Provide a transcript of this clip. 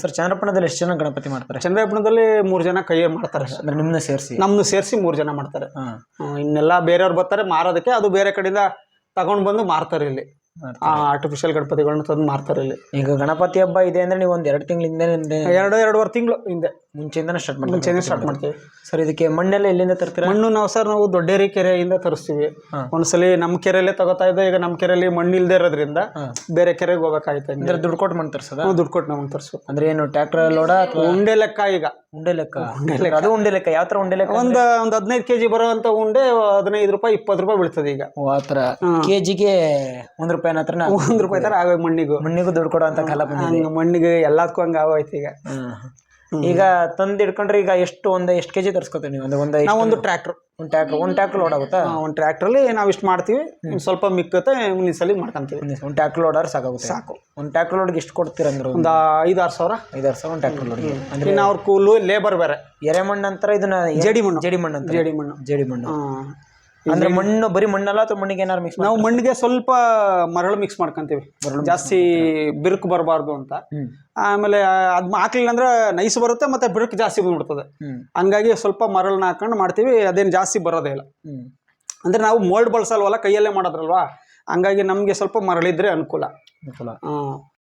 Sir ಚಂದ್ರಪ್ಪಣದಲ್ಲಿ ಎಷ್ಟು ಜನ ಗಣಪತಿ ಮಾಡ್ತಾರೆ? ಚಂದ್ರಪ್ಪಣದಲ್ಲಿ ಮೂರು ಜನ ಕೈಯೇ ಮಾಡ್ತಾರೆ. ಅಂದ್ರೆ ನಿಮ್ಮನ್ನ ಸೇರಿಸಿ? ನಮ್ಮನ್ನು ಸೇರಿಸಿ ಮೂರು ಜನ ಮಾಡ್ತಾರೆ. ಇನ್ನೆಲ್ಲ ಬೇರೆಯವ್ರು ಬರ್ತಾರೆ ಮಾರೋದಕ್ಕೆ ಅದು ಬೇರೆ ಕಡೆಯಿಂದ ತಗೊಂಡು ಬಂದು ಮಾರ್ತಾರೆ ಇಲ್ಲಿ. ಆರ್ಟಿಫಿಷಿಯಲ್ ಗಣಪತಿಗಳನ್ನ ತಂದು ಮಾರ್ತಾರೆ ಇಲ್ಲಿ. ಈಗ ಗಣಪತಿ ಹಬ್ಬ ಇದೆ ಅಂದ್ರೆ ನೀವು ಒಂದ್ ಎರಡು ತಿಂಗಳಿಂದ ಎರಡು ಎರಡೂವರೆ ತಿಂಗಳು ಹಿಂದೆ. ಮುಂಚೆಯಿಂದನೇ ಸ್ಟಾರ್ಟ್ ಮಾಡ್ತೀವಿ ಮುಂಚೆನೇ ಸ್ಟಾರ್ಟ್ ಮಾಡ್ತೀವಿ. ಸರ್ ಇದಕ್ಕೆ ಮಣ್ಣೆಲ್ಲ ಎಲ್ಲಿಂದ ತರ್ತೀರಾ? ಮಣ್ಣು ನಾವು ಸರ್ ನಾವು ದೊಡ್ಡೇರಿ ಕೆರೆಯಿಂದ ತರಿಸ್ತೀವಿ. ಒಂದ್ಸಲ ನಮ್ಮ ಕೆರೆಯಲ್ಲೇ ತಗೋತಾ ಇದ್ದ ಈಗ ನಮ್ಮ ಕೆರೆಯಲ್ಲಿ ಮಣ್ಣು ಇಲ್ಲದೆ ಇರೋದ್ರಿಂದ ಬೇರೆ ಕೆರೆಗೆ ಹೋಗ್ಬೇಕಾಯ್ತು ಅಂದ್ರೆ ದುಡ್ಡು ಕೊಟ್ಟು ಮಣ್ಣು ತರ್ಸದ? ದುಡ್ಡು ಕೊಟ್ಟು ನಮ್ಗೆ ತರಿಸ್ಬೇಕು. ಅಂದ್ರೆ ಏನು ಟ್ರ್ಯಾಕ್ಟರ್ ಲೋಡ ಅಥವಾ ಉಂಡೆ ಲೆಕ್ಕ ಈಗ. ಉಂಡೆ ಲೆಕ್ಕ? ಅದು ಉಂಡೆ ಲೆಕ್ಕ ಯಾವ ತರ ಉಂಡೆ ಲೆಕ್ಕ ಒಂದು ಒಂದು ಹದಿನೈದು ಕೆ ಜಿ ಬರೋವಂಥ ಉಂಡೆ ಹದಿನೈದು ರೂಪಾಯಿ ಇಪ್ಪತ್ತು ರೂಪಾಯಿ ಬೀಳ್ತದೆ ಈಗ. ಆತರ ಆ ಥರ. ಕೆಜಿಗೆ ಒಂದ್ ರೂಪಾಯಿ ಹತ್ರ ಒಂದು ರೂಪಾಯಿ ತರ ಆಗ ಮಣ್ಣಿಗೂ. ಮಣ್ಣಿಗೂ ದುಡ್ಡು ಕೊಡೋ ಅಂತ ಕಾಲ ಮಣ್ಣಿಗೆ ಎಲ್ಲದಕ್ಕೂ ಹಂಗೆ ಆಗೋಯ್ತು ಈಗ. ಈಗ ತಂದು ಇಟ್ಕೊಂಡ್ರೆ ಈಗ ಎಷ್ಟು ಒಂದು ಎಷ್ಟು ಕೆಜಿ ತರ್ಸ್ಕೊತೀವಿ ನೀವು ಅಂದ್ರೆ ಒಂದು ನಾವು ಒಂದು ಟ್ರ್ಯಾಕ್ಟ್ರ್. ಒಂದು ಟ್ರಾಕ್ಟರ್ ಒಂದು ಲೋಡ್ ಆಗುತ್ತಾ? ಒಂದು ಟ್ರ್ಯಾಕ್ಟ್ರಲ್ಲಿ ನಾವು ಇಷ್ಟು ಮಾಡ್ತೀವಿ ಇನ್ನು ಸ್ವಲ್ಪ ಮಿಕ್ಕತ್ತೆ ಮುಂದಿನ ಸಲ ಮಾಡ್ಕೊಂತೀವಿ. ಒಂದು ಲೋಡ್ ಆದ್ರೆ ಸಾಕಾಗುತ್ತೆ. ಸಾಕು. ಒಂದು ಟ್ಯಾಕ್ರ್ ಲೋಡ್ಗೆ ಎಷ್ಟು ಕೊಡ್ತೀರ ಅಂದ್ರೆ ಒಂದು ಐದು ಆರು ಸಾವಿರ. ಐದಾರು ಸಾವಿರ ಒಂದು ಟ್ರ್ಯಾಕ್ಟರ್ ಲೋಡ್ಗೆ ಅಂದ್ರೆ ಇನ್ನು ಅವ್ರ ಕೂಲು ಲೇಬರ್ ಬೇರೆ. ಎರೆಮಣ್ಣು ಅಂತಾರೆ ಇದನ್ನ ಜೇಡಿ ಮಣ್ಣು ಜೇಡಿ ಮಣ್ಣು ಅಂತ ಜೇಡಿ ಮಣ್ಣು ಜೇಡಿ ಮಣ್ಣು ಅಂದ್ರೆ ಮಣ್ಣು ಬರೀ ಮಣ್ಣಲ್ಲ ಅಥವಾ ಮಣ್ಣಿಗೆ ಏನಾದ್ರು ಮಿಕ್ಸ್ ನಾವು ಮಣ್ಣಿಗೆ ಸ್ವಲ್ಪ ಮರಳು ಮಿಕ್ಸ್ ಮಾಡ್ಕೊಂತೀವಿ. ಜಾಸ್ತಿ ಬಿರುಕು ಬರಬಾರ್ದು ಅಂತ. ಆಮೇಲೆ ಅದ್ ಹಾಕ್ಲಿಲ್ಲ ಅಂದ್ರೆ ನೈಸ್ ಬರುತ್ತೆ ಮತ್ತೆ ಬಿರುಕು ಜಾಸ್ತಿ ಬಂದ್ಬಿಡ್ತದೆ. ಹಂಗಾಗಿ ಸ್ವಲ್ಪ ಮರಳನ್ನ ಹಾಕೊಂಡು ಮಾಡ್ತೀವಿ ಅದೇನು ಜಾಸ್ತಿ ಬರೋದೇ ಇಲ್ಲ. ಅಂದ್ರೆ ನಾವು ಮೋಲ್ಡ್ ಬಳಸಲ್ವಲ್ಲ ಕೈಯಲ್ಲೇ ಮಾಡೋದ್ರಲ್ವಾ? ಹಂಗಾಗಿ ನಮಗೆ ಸ್ವಲ್ಪ ಮರಳಿದ್ರೆ ಅನುಕೂಲ. ಅನುಕೂಲ.